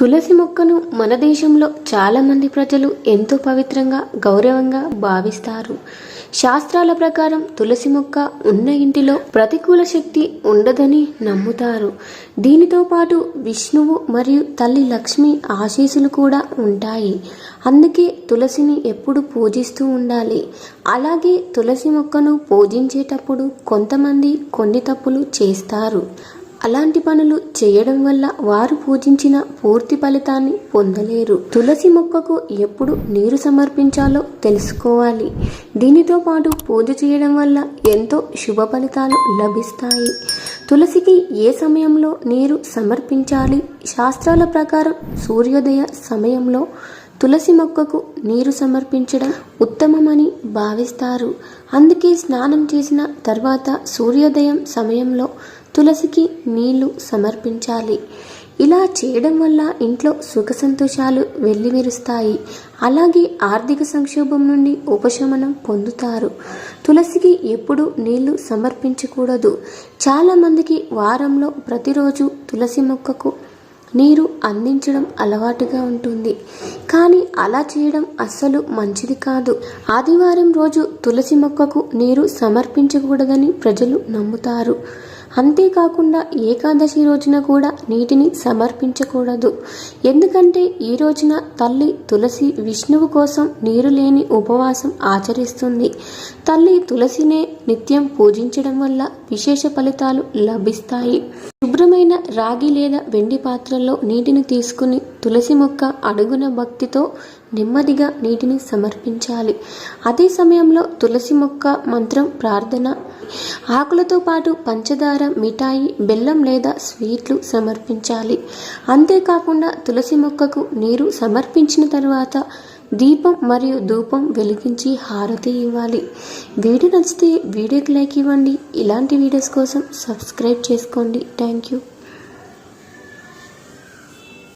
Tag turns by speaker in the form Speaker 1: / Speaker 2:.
Speaker 1: తులసి మొక్కను మన దేశంలో చాలామంది ప్రజలు ఎంతో పవిత్రంగా గౌరవంగా భావిస్తారు. శాస్త్రాల ప్రకారం తులసి మొక్క ఉన్న ఇంటిలో ప్రతికూల శక్తి ఉండదని నమ్ముతారు. దీనితో పాటు విష్ణువు మరియు తల్లి లక్ష్మి ఆశీస్సులు కూడా ఉంటాయి. అందుకే తులసిని ఎప్పుడు పూజిస్తూ ఉండాలి. అలాగే తులసి మొక్కను పూజించేటప్పుడు కొంతమంది కొన్ని తప్పులు చేస్తారు. అలాంటి పనులు చేయడం వల్ల వారు పూజించిన పూర్తి ఫలితాన్ని పొందలేరు. తులసి మొక్కకు ఎప్పుడు నీరు సమర్పించాలో తెలుసుకోవాలి. దీనితో పాటు పూజ చేయడం వల్ల ఎంతో శుభ ఫలితాలు లభిస్తాయి. తులసికి ఏ సమయంలో నీరు సమర్పించాలి? శాస్త్రాల ప్రకారం సూర్యోదయ సమయంలో తులసి మొక్కకు నీరు సమర్పించడం ఉత్తమమని భావిస్తారు. అందుకే స్నానం చేసిన తర్వాత సూర్యోదయం సమయంలో తులసికి నీళ్ళు సమర్పించాలి. ఇలా చేయడం వల్ల ఇంట్లో సుఖ సంతోషాలు వెల్లివిరుస్తాయి. అలాగే ఆర్థిక సంక్షోభం నుండి ఉపశమనం పొందుతారు. తులసికి ఎప్పుడు నీళ్ళు సమర్పించకూడదు. చాలామందికి వారంలో ప్రతిరోజు తులసి మొక్కకు నీరు అందించడం అలవాటుగా ఉంటుంది. కానీ అలా చేయడం అస్సలు మంచిది కాదు. ఆదివారం రోజు తులసి మొక్కకు నీరు సమర్పించకూడదని ప్రజలు నమ్ముతారు. అంతేకాకుండా ఏకాదశి రోజున కూడా నీటిని సమర్పించకూడదు. ఎందుకంటే ఈ రోజున తల్లి తులసి విష్ణువు కోసం నీరు లేని ఉపవాసం ఆచరిస్తుంది. తల్లి తులసినే నిత్యం పూజించడం వల్ల విశేష ఫలితాలు లభిస్తాయి. శుభ్రమైన రాగి లేదా వెండి పాత్రల్లో నీటిని తీసుకుని తులసి మొక్క అడుగున భక్తితో నెమ్మదిగా నీటిని సమర్పించాలి. అదే సమయంలో తులసి మొక్క మంత్రం ప్రార్థన ఆకులతో పాటు పంచదార మిఠాయి బెల్లం లేదా స్వీట్లు సమర్పించాలి. అంతేకాకుండా తులసి మొక్కకు నీరు సమర్పించిన తర్వాత దీపం మరియు ధూపం వెలిగించి హారతి ఇవ్వాలి. వీడియో నచ్చితే వీడియోకి లైక్ ఇవ్వండి. ఇలాంటి వీడియోస్ కోసం సబ్స్క్రైబ్ చేసుకోండి. Thank you.